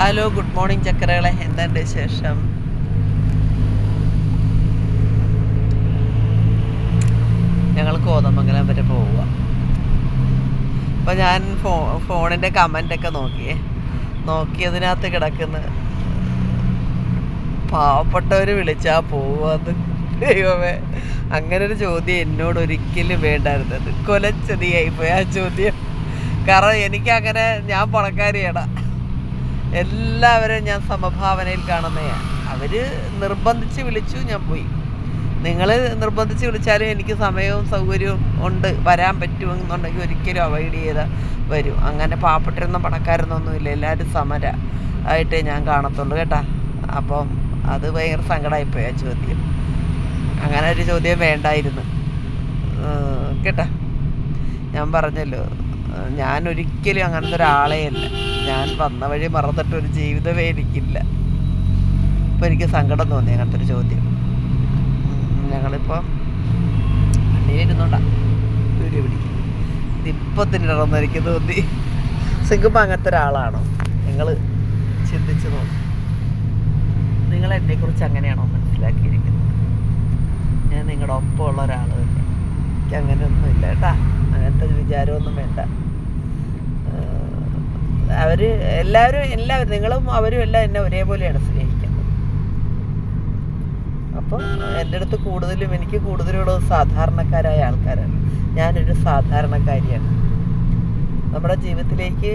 Hello good morning ചക്കരകളെ. എന്തുണ്ട് ശേഷം ഞങ്ങൾ കോതമംഗലം വരെ പോവുക. അപ്പോൾ ഞാൻ ഫോ ഫോണിന്റെ കമന്റൊക്കെ നോക്കിയേ. നോക്കിയതിനകത്ത് കിടക്കുന്ന പാവപ്പെട്ടവർ വിളിച്ചാൽ പോവാന്ന്. ദൈവമേ. അങ്ങനെ ഒരു ചോദ്യം എന്നോട് ഒരിക്കലും വേണ്ടായിരുന്നത്. കൊലച്ചതിയായിപ്പോയി ആ ചോദ്യം. കാരണം എനിക്കങ്ങനെ ഞാൻ പണക്കാരിയാണ് എല്ലാവരും ഞാൻ സമഭാവനയിൽ കാണുന്നതാണ് അവർ നിർബന്ധിച്ച് വിളിച്ചു ഞാൻ പോയി. നിങ്ങൾ നിർബന്ധിച്ച് വിളിച്ചാലും എനിക്ക് സമയവും സൗകര്യവും ഉണ്ട്. വരാൻ പറ്റുമെന്നുണ്ടെങ്കിൽ ഒരിക്കലും അവോയ്ഡ് ചെയ്ത് വരും. അങ്ങനെ പാവപ്പെട്ടിരുന്ന പണക്കാരനൊന്നുമില്ല എല്ലാവരും സമര ആയിട്ടേ ഞാൻ കാണത്തുള്ളൂ കേട്ടാ. അപ്പം അത് ഭയങ്കര സങ്കടമായിപ്പോയി ആ ചോദ്യം. അങ്ങനെ ഒരു ചോദ്യം വേണ്ടായിരുന്നു. കേട്ടാ. ഞാൻ പറഞ്ഞല്ലോ. ഞാൻ ഒരിക്കലും അങ്ങനത്തെ ഒരാളേ അല്ല. ഞാൻ വന്ന വഴി മറന്നിട്ടൊരു ജീവിതമേ എനിക്കില്ല. അപ്പോൾ എനിക്ക് സങ്കടം തോന്നി അങ്ങനത്തെ ഒരു ചോദ്യം. ഞങ്ങളിപ്പോൾ വണ്ടിയിലിരുന്നോണ്ടാ തിന്നിടണമെന്ന് എനിക്ക് തോന്നി. സിംഗപ്പം അങ്ങനത്തെ ഒരാളാണോ? നിങ്ങൾ ചിന്തിച്ചു നോക്കും. നിങ്ങൾ എന്നെക്കുറിച്ച് അങ്ങനെയാണോ മനസ്സിലാക്കിയിരിക്കുന്നത്? ഞാൻ നിങ്ങളുടെ ഒപ്പമുള്ള ഒരാൾ തന്നെ എനിക്ക് അങ്ങനെയൊന്നും ഇല്ല കേട്ടാ. അങ്ങനത്തെ ഒരു വിചാരമൊന്നും വേണ്ട. അവർ എല്ലാവരും എല്ലാവരും നിങ്ങളും അവരും എല്ലാം എന്നെ ഒരേപോലെയാണ് സ്നേഹിക്കുന്നത്. അപ്പം എന്റെ അടുത്ത് കൂടുതലും എനിക്ക് കൂടുതലുള്ളത് സാധാരണക്കാരായ ആൾക്കാരാണ്. ഞാനൊരു സാധാരണക്കാരിയാണ്. നമ്മുടെ ജീവിതത്തിലേക്ക്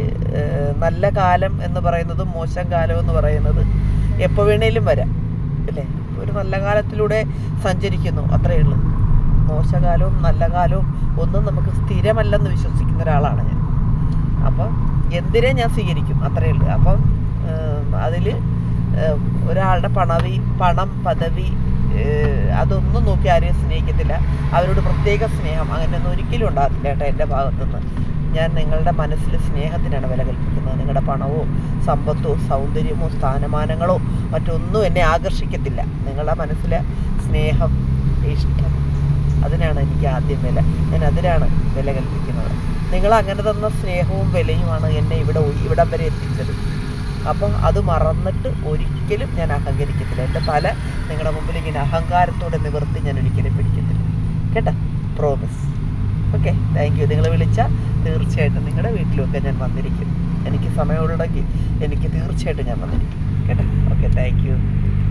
നല്ല കാലം എന്ന് പറയുന്നത് മോശം കാലം എന്ന് പറയുന്നത് എപ്പോൾ വേണേലും വരാം. അല്ലേ? ഒരു നല്ല കാലത്തിലൂടെ സഞ്ചരിക്കുന്നു അത്രയേ ഉള്ളൂ. മോശകാലവും നല്ല കാലവും ഒന്നും നമുക്ക് സ്ഥിരമല്ലെന്ന് വിശ്വസിക്കുന്ന ഒരാളാണ് ഞാൻ. അപ്പം എന്തിനെ ഞാൻ സ്വീകരിക്കും? അത്രയേ ഉള്ളൂ. അപ്പം അതിൽ ഒരാളുടെ പണവി പണം പദവി അതൊന്നും നോക്കി ആരെയും സ്നേഹിക്കത്തില്ല. അവരോട് പ്രത്യേക സ്നേഹം. അങ്ങനെയൊന്നും ഒരിക്കലും ഉണ്ടാകത്തില്ല കേട്ടോ എന്റെ ഭാഗത്തുനിന്ന്. ഞാൻ നിങ്ങളുടെ മനസ്സിൽ സ്നേഹത്തിനാണ് വില കൽപ്പിക്കുന്നത്. നിങ്ങളുടെ പണമോ സമ്പത്തോ സൗന്ദര്യമോ സ്ഥാനമാനങ്ങളോ മറ്റൊന്നും എന്നെ ആകർഷിക്കത്തില്ല. നിങ്ങളുടെ മനസ്സിലെ സ്നേഹം ഇഷ്ടം അതിനാണ് എനിക്ക് ആദ്യം വില. ഞാൻ അതിനാണ് വില കൽപ്പിക്കുന്നത്. നിങ്ങൾ അങ്ങനെ തന്ന സ്നേഹവും വിലയുമാണ് എന്നെ ഇവിടെ ഇവിടം വരെ എത്തിച്ചത്. അപ്പം അത് മറന്നിട്ട് ഒരിക്കലും ഞാൻ അഹങ്കരിക്കത്തില്ല. എന്റെ തല നിങ്ങളുടെ മുമ്പിൽ ഇങ്ങനെ അഹങ്കാരത്തോടെ നിവർത്തി ഞാൻ ഒരിക്കലും പിടിക്കത്തില്ല. കേട്ടോ? പ്രോമിസ് ഓക്കെ താങ്ക് യു നിങ്ങൾ വിളിച്ചാൽ തീർച്ചയായിട്ടും നിങ്ങളുടെ വീട്ടിലൊക്കെ ഞാൻ വന്നിരിക്കും. എനിക്ക് സമയമുണ്ടെങ്കിൽ എനിക്ക് തീർച്ചയായിട്ടും ഞാൻ വന്നിരിക്കും. കേട്ടോ? Okay thank you